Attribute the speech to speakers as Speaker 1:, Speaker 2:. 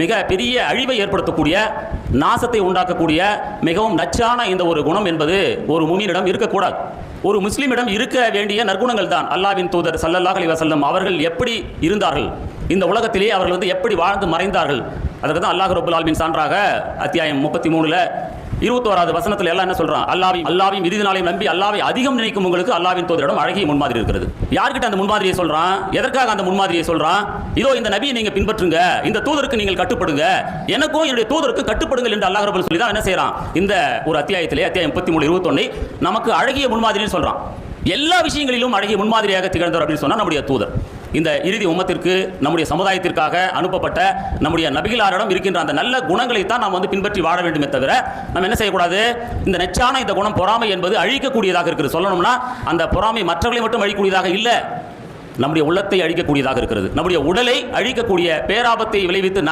Speaker 1: மிக பெரிய அழிவை ஏற்படுத்தக்கூடிய நாசத்தை உண்டாக்கக்கூடிய மிகவும் நச்சான இந்த ஒரு குணம் என்பது ஒரு முமீனிடம் இருக்கக்கூடாது. ஒரு முஸ்லிமிடம் இருக்க வேண்டிய நற்குணங்கள் தான் அல்லாவின் தூதர் சல்லல்லாஹ் அலி வசல்லம் அவர்கள் எப்படி இருந்தார்கள்? இந்த உலகத்திலே அவர்கள் வந்து எப்படி வாழ்ந்து மறைந்தார்கள்? அதற்கு தான் அல்லாஹ் ரபுல் ஆல்மின் சான்றாக அத்தியாயம் முப்பத்தி மூணுல இருபத்தோராது வசனத்தில் எல்லாம் என்ன சொல்றான்? அல்லாவையும் அல்லாவையும் விதி நாளையும் நம்பி அல்லாவை அதிகம் நினைக்கும் உங்களுக்கு அல்லாவின் தூதரிடம் அழகிய முன்மாதிரி இருக்கிறது. யார்கிட்ட அந்த முன்மாதிரியை சொல்றான்? எதற்காக அந்த முன்மாதிரியை சொல்றான்? இதோ இந்த நபியை நீங்க பின்பற்றுங்க. இந்த தூதருக்கு நீங்கள் கட்டுப்படுங்க. எனக்கும் என்னுடைய தூதருக்கு கட்டுப்படுங்கள் என்று அல்லாஹ் ரபுல் சொல்லி தான் என்ன செய்யறான்? இந்த ஒரு அத்தியாயத்திலே அத்தியாயம் முப்பத்தி மூணு இருபத்தொன்னு நமக்கு அழகிய முன்மாதிரின்னு சொல்றான். எல்லா விஷயங்களிலும் அழகிய முன்மாதிரியாக திகழ்ந்தவர் அப்படின்னு சொன்னா நம்முடைய தூதர். இந்த இறுதி உமத்திற்கு நம்முடைய சமுதாயத்திற்காக அனுப்பப்பட்ட நம்முடைய நபிகளாரிடம் இருக்கின்ற அந்த நல்ல குணங்களை தான் நாம் வந்து பின்பற்றி வாழ வேண்டுமே தவிர நம்ம என்ன செய்யக்கூடாது? இந்த நெச்சான இந்த குணம் பொறாமை என்பது அழிக்கக்கூடியதாக இருக்கிறது சொல்லணும்னா அந்த பொறாமை மற்றவர்களை மட்டும் அழிக்கக்கூடியதாக இல்லை நம்முடைய உள்ளத்தை அழிக்கக்கூடியதாக இருக்கிறது. நம்முடைய உடலை அழிக்கக்கூடிய பேராபத்தை விளைவித்து